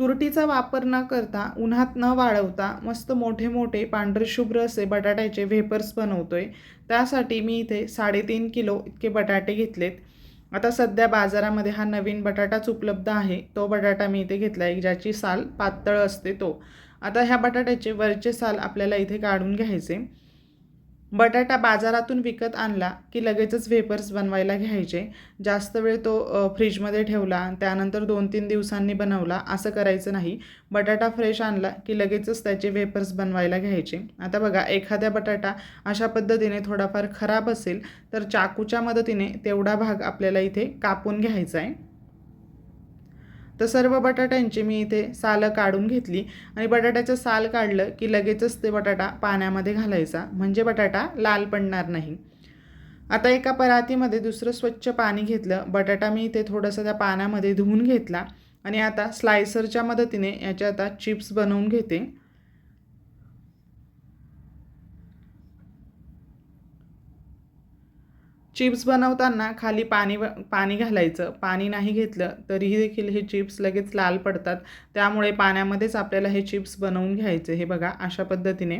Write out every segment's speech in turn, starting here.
तुरटीचा वापर न करता उन्हात न वाळवता मस्त मोठे मोठे पांढरशुभ्र असे बटाट्याचे व्हेपर्स आहे त्यासाठी मी इथे साडेतीन किलो इतके बटाटे घेतलेत. आता सध्या बाजारामध्ये हा नवीन बटाटाच उपलब्ध आहे. तो बटाटा मी इथे घेतला आहे ज्याची साल पातळ असते तो. आता ह्या बटाट्याचे वरचे साल आपल्याला इथे काढून घ्यायचे. बटाटा बाजारातून विकत आणला की लगेचच वेपर्स बनवायला घ्यायचे. जास्त वेळ तो फ्रीजमध्ये ठेवला त्यानंतर दोन तीन दिवसांनी बनवला. असं करायचं नाही. बटाटा फ्रेश आणला की लगेचच त्याचे वेपर्स बनवायला घ्यायचे. आता बघा एखाद्या बटाटा अशा पद्धतीने थोडाफार खराब असेल तर चाकूच्या मदतीने तेवढा भाग आपल्याला इथे कापून घ्यायचा आहे. तर सर्व बटाट्यांची मी इथे सालं काढून घेतली आणि बटाट्याचं साल काढलं की लगेचच ते बटाटा पाण्यामध्ये घालायचा. म्हणजे बटाटा लाल पडणार नाही. आता एका परातीमध्ये दुसरं स्वच्छ पाणी घेतलं. बटाटा मी इथे थोडंसं त्या पाण्यामध्ये धुवून घेतला आणि आता स्लायसरच्या मदतीने याच्या आता चिप्स बनवून घेते. चिप्स बनवताना खाली पाणी व पाणी घालायचं. पाणी नाही घेतलं तरीही देखील हे चिप्स लगेच लाल पडतात. त्यामुळे पाण्यामध्येच आपल्याला हे चिप्स बनवून घ्यायचे. हे बघा अशा पद्धतीने.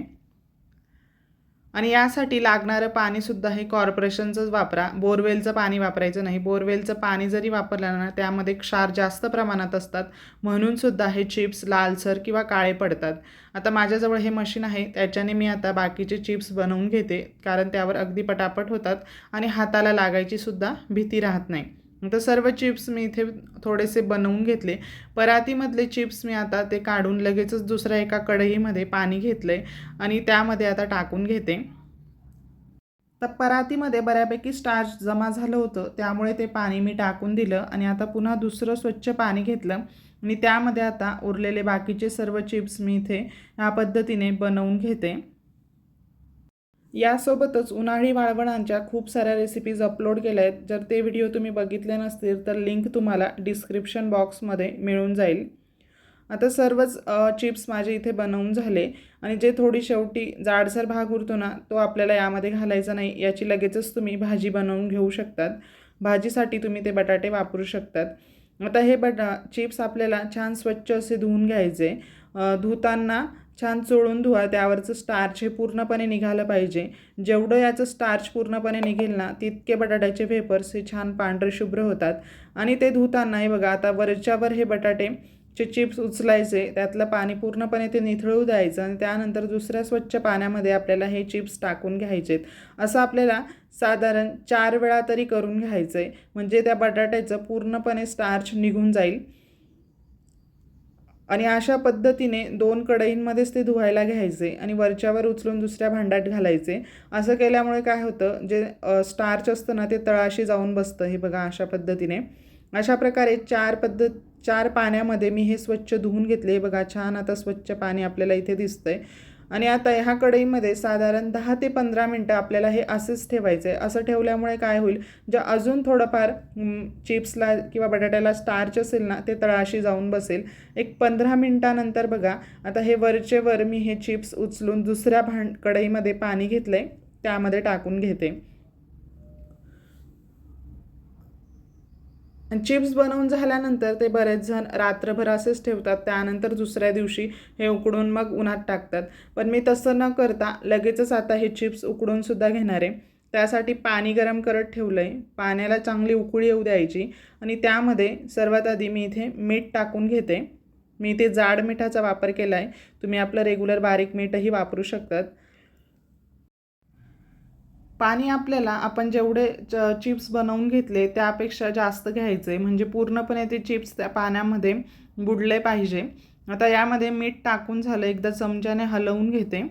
आणि यासाठी लागणारं पाणीसुद्धा हे कॉर्पोरेशनचंच वापरा. बोरवेलचं पाणी वापरायचं नाही. बोरवेलचं पाणी जरी वापरलं ना त्यामध्ये क्षार जास्त प्रमाणात असतात. म्हणूनसुद्धा हे चिप्स लालसर किंवा काळे पडतात. आता माझ्याजवळ हे मशीन आहे. त्याच्याने मी आता बाकीचे चिप्स बनवून घेते. कारण त्यावर अगदी पटापट होतात आणि हाताला लागायची सुद्धा भीती राहत नाही. तर सर्व चिप्स मी इथे थोडेसे बनवून घेतले. परातीमधले चिप्स मी आता ते काढून लगेचच दुसऱ्या एका कढईमध्ये पाणी घेतलं आहे आणि त्यामध्ये आता टाकून घेते. तर परातीमध्ये बऱ्यापैकी स्टार्च जमा झालं होतं त्यामुळे ते पाणी मी टाकून दिलं आणि आता पुन्हा दुसरं स्वच्छ पाणी घेतलं. आणि त्यामध्ये आता उरलेले बाकीचे सर्व चिप्स मी इथे ह्या पद्धतीने बनवून घेते. यासोबतच उन्हाळी वाळवणांच्या खूप साऱ्या रेसिपीज अपलोड केल्या आहेत जर ते व्हिडिओ तुम्ही बघितले नसतील तर लिंक तुम्हाला डिस्क्रिप्शन बॉक्समध्ये मिळून जाईल. आता सर्वच चिप्स माझे इथे बनवून झाले आणि जे थोडी शेवटी जाडसर भाग उरतो ना तो आपल्याला यामध्ये घालायचा नाही. याची लगेचच तुम्ही भाजी बनवून घेऊ शकतात. भाजीसाठी तुम्ही ते बटाटे वापरू शकतात. आता हे बटा चिप्स आपल्याला छान स्वच्छ असे धुवून घ्यायचे. धुताना छान चोळून धुवा त्यावरचं स्टार्च हे पूर्णपणे निघालं पाहिजे. जेवढं याचं स्टार्च पूर्णपणे निघेल ना तितके बटाट्याचे वेपर्स हे छान पांढरे शुभ्र होतात. आणि ते धुताना हे बघा आता वरच्यावर हे बटाटे चे चिप्स उचलायचे त्यातलं पाणी पूर्णपणे ते निथळू द्यायचं आणि त्यानंतर दुसऱ्या स्वच्छ पाण्यामध्ये आपल्याला हे चिप्स टाकून घ्यायचेत. असं आपल्याला साधारण चार वेळा तरी करून घ्यायचं आहे म्हणजे त्या बटाट्याचं पूर्णपणे स्टार्च निघून जाईल. आणि अशा पद्धतीने दोन कढईंमध्येच ते धुवायला घ्यायचे आणि वरच्यावर उचलून दुसऱ्या भांड्यात घालायचे. असं केल्यामुळे काय होतं जे स्टार्च असतं ना ते तळाशी जाऊन बसतं. हे बघा अशा पद्धतीने. अशा प्रकारे चार पद्धत चार पाण्यामध्ये मी हे स्वच्छ धुवून घेतले. हे बघा छान आता स्वच्छ पाणी आपल्याला इथे दिसतंय. आणि आता ह्या कढईमध्ये साधारण दहा ते पंधरा मिनटं आपल्याला हे असेच ठेवायचं आहे असं ठेवल्यामुळे काय होईल जे अजून थोडंफार चिप्सला किंवा बटाट्याला स्टार्च असेल ना ते तळाशी जाऊन बसेल. एक पंधरा मिनटानंतर बघा आता हे वरचे वर मी हे चिप्स उचलून दुसऱ्या भांड कढईमध्ये पाणी घेतलं आहे त्यामध्ये टाकून घेते. चिप्स बनवून झाल्यानंतर ते बरेच जण रात्रभर असेच ठेवतात. त्यानंतर दुसऱ्या दिवशी हे उकडून मग उन्हात टाकतात. पण मी तसं न करता लगेचच आता हे चिप्स उकडूनसुद्धा घेणार आहे. त्यासाठी पाणी गरम करत ठेवलं आहे पाण्याला चांगली उकळी येऊ द्यायची आणि त्यामध्ये सर्वात आधी मी इथे मीठ टाकून घेते. मी इथे जाड मिठाचा वापर केला आहे तुम्ही आपलं रेग्युलर बारीक मीठही वापरू शकतात. पाणी आपल्याला आपण जेवढे च चिप्स बनवून घेतले त्यापेक्षा जास्त घ्यायचे. म्हणजे पूर्णपणे ते चिप्स त्या पाण्यामध्ये बुडले पाहिजे. आता यामध्ये मीठ टाकून झालं एकदा चमच्याने हलवून घेते.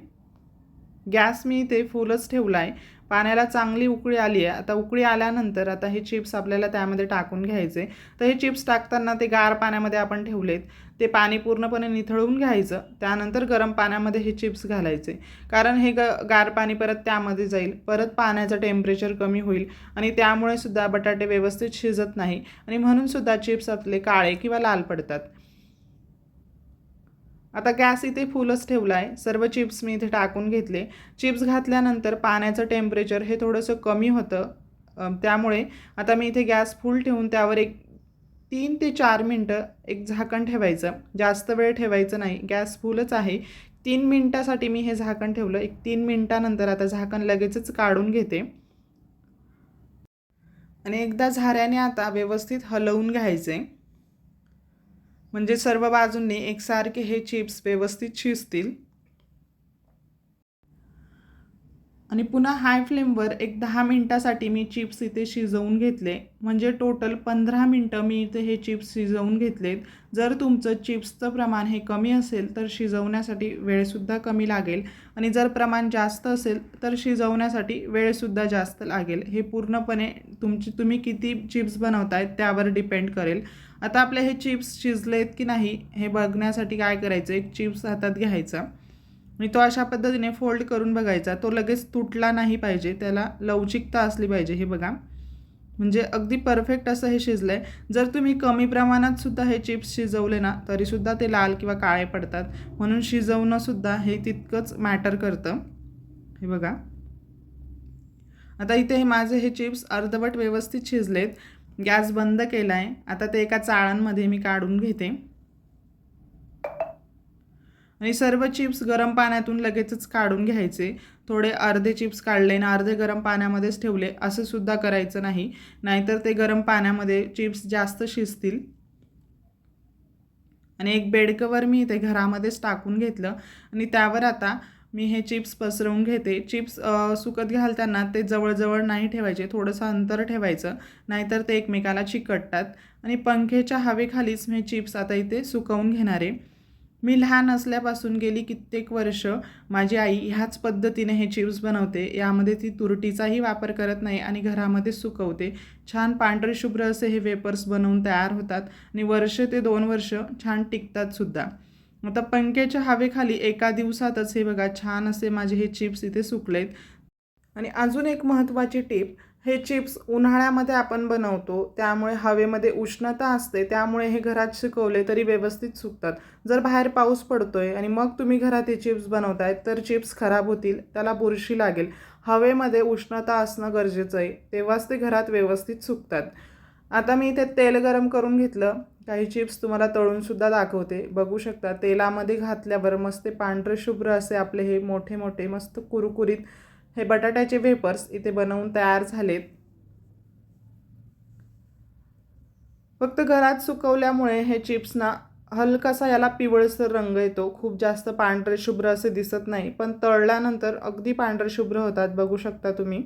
गॅस मी इथे फुलच ठेवला आहे पाण्याला चांगली उकळी आली आहे. आता उकळी आल्यानंतर आता हे चिप्स आपल्याला त्यामध्ये टाकून घ्यायचे. तर हे चिप्स टाकताना ते गार पाण्यामध्ये आपण ठेवलेत. ते पाणी पूर्णपणे निथळून घ्यायचं. त्यानंतर गरम पाण्यामध्ये हे चिप्स घालायचे. कारण हे ग गार पाणी परत त्यामध्ये जाईल. परत पाण्याचं टेम्परेचर कमी होईल आणि त्यामुळे सुद्धा बटाटे व्यवस्थित शिजत नाही आणि म्हणूनसुद्धा चिप्स आपले काळे किंवा लाल पडतात. आता गॅस इथे फुलच ठेवला आहे सर्व चिप्स मी इथे टाकून घेतले. चिप्स घातल्यानंतर पाण्याचं टेम्परेचर हे थोडंसं कमी होतं. त्यामुळे आता मी इथे गॅस फुल ठेवून त्यावर एक तीन ते चार मिनटं एक झाकण ठेवायचं. जास्त वेळ ठेवायचं नाही. गॅस फुलच आहे. तीन मिनटासाठी मी हे झाकण ठेवलं. एक तीन मिनटानंतर आता झाकण लगेचच काढून घेते. आणि एकदा झाऱ्याने आता व्यवस्थित हलवून घ्यायचे. म्हणजे सर्व बाजूंनी एकसारखे हे चिप्स व्यवस्थित शिजतील. आणि पुन्हा हाय फ्लेमवर एक दहा मिनटासाठी मी चिप्स इथे शिजवून घेतले. म्हणजे टोटल पंधरा मिनटं मी इथे हे चिप्स शिजवून घेतलेत. जर तुमचं चिप्सचं प्रमाण हे कमी असेल तर शिजवण्यासाठी वेळसुद्धा कमी लागेल. आणि जर प्रमाण जास्त असेल तर शिजवण्यासाठी वेळसुद्धा जास्त लागेल. हे पूर्णपणे तुमची तुम्ही किती चिप्स बनवतायत त्यावर डिपेंड करेल. आता आपले हे चिप्स शिजलेत की नाही हे बघण्यासाठी काय करायचं? एक चिप्स हातात घ्यायचा. आणि तो अशा पद्धतीने फोल्ड करून बघायचा. तो लगेच तुटला नाही पाहिजे. त्याला लवचिकता असली पाहिजे. हे बघा. म्हणजे अगदी परफेक्ट असं हे शिजलं आहे जर तुम्ही कमी प्रमाणात सुद्धा हे चिप्स शिजवले ना तरीसुद्धा ते लाल किंवा काळे पडतात. म्हणून शिजवणंसुद्धा हे तितकंच मॅटर करतं. हे बघा. आता इथे हे माझे हे चिप्स अर्धवट व्यवस्थित शिजलेत. गॅस बंद केला आहे आता ते एका चाळणमध्ये मी काढून घेते. आणि सर्व चिप्स गरम पाण्यातून लगेचच काढून घ्यायचे. थोडे अर्धे चिप्स काढले ना अर्धे गरम पाण्यामध्येच ठेवले. असं सुद्धा करायचं नाही. नाहीतर ते गरम पाण्यामध्ये चिप्स जास्त शिजतील. आणि एक बेडकवर मी इथे घरामध्येच टाकून घेतलं. आणि त्यावर आता मी हे चिप्स पसरवून घेते. चिप्स सुकत घालताना ते जवळजवळ नाही ठेवायचे. थोडंसं अंतर ठेवायचं. नाहीतर ते एकमेकाला चिकटतात. आणि पंखेच्या हवेखालीच मी चिप्स आता इथे सुकवून घेणार. आहे मी लहान असल्यापासून गेली कित्येक वर्ष. माझी आई ह्याच पद्धतीने हे चिप्स बनवते. यामध्ये ती तुरटीचाही वापर करत नाही आणि घरामध्ये सुकवते. छान पांढरे शुभ्र असे हे वेपर्स बनवून तयार होतात. आणि वर्ष ते दोन वर्ष छान टिकतात सुद्धा. आता पंख्याच्या हवेखाली एका दिवसातच हे बघा छान असे माझे हे चिप्स इथे सुकलेत. आणि अजून एक महत्त्वाची टीप हे चिप्स उन्हाळ्यामध्ये आपण बनवतो त्यामुळे हवेमध्ये उष्णता असते त्यामुळे हे घरात शिकवले तरी व्यवस्थित सुकतात. जर बाहेर पाऊस पडतोय आणि मग तुम्ही घरात हे चिप्स बनवताय तर चिप्स खराब होतील त्याला बुरशी लागेल. हवेमध्ये उष्णता असणं गरजेचं आहे तेव्हाच ते घरात व्यवस्थित सुकतात. आता मी इथे तेल गरम करून घेतलं. काही चिप्स तुम्हाला तळूनसुद्धा दाखवते. बघू शकता तेलामध्ये घातल्यावर मस्त पांढरे शुभ्र असे आपले हे मोठे मोठे मस्त कुरकुरीत हे बटाट्याचे वेपर्स इथे बनवून तयार झालेत. फक्त घरात सुकवल्यामुळे हे चिप्सना हलकासा याला पिवळसर रंग येतो. खूप जास्त पांढरे शुभ्र असे दिसत नाही पण तळल्यानंतर अगदी पांढरे शुभ्र होतात. बघू शकता तुम्ही.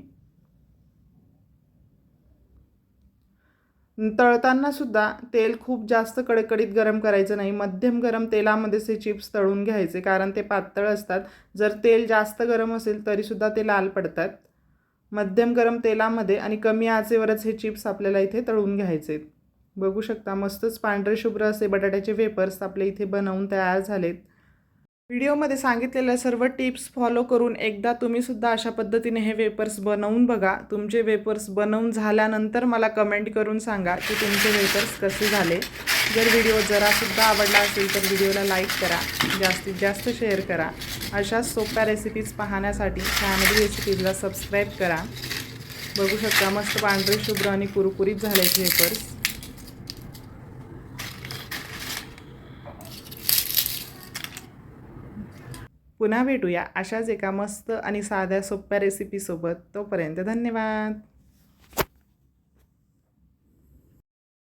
तळताना सुद्धा तेल खूप जास्त कडकडीत गरम करायचं नाही. मध्यम गरम तेलामध्येच हे चिप्स तळून घ्यायचे कारण ते पातळ असतात. जर तेल जास्त गरम असेल तरीसुद्धा ते लाल पडतात. मध्यम गरम तेलामध्ये आणि कमी आचेवरच हे चिप्स आपल्याला इथे तळून घ्यायचे. बघू शकता मस्तच पांढरे शुभ्र असे बटाट्याचे वेपर्स आपले इथे बनवून तयार झालेत. व्हिडिओमध्ये सांगितलेल्या सर्व टिप्स फॉलो करून एकदा तुम्हीसुद्धा अशा पद्धतीने हे वेपर्स बनवून बघा. तुमचे वेपर्स बनवून झाल्यानंतर मला कमेंट करून सांगा की तुमचे वेपर्स कसे झाले. जर व्हिडिओ जरासुद्धा आवडला असेल तर व्हिडिओला लाईक करा. जास्तीत जास्त शेअर करा. अशाच सोप्या रेसिपीज पाहण्यासाठी फॅमिली रेसिपीजला सबस्क्राईब करा. बघू शकता मस्त पांढरे शुभ्र आणि कुरकुरीत झाल्याचे वेपर्स. पुन्हा भेटूया अशाच एका मस्त आणि साध्या सोप्या रेसिपीसोबत तोपर्यंत धन्यवाद.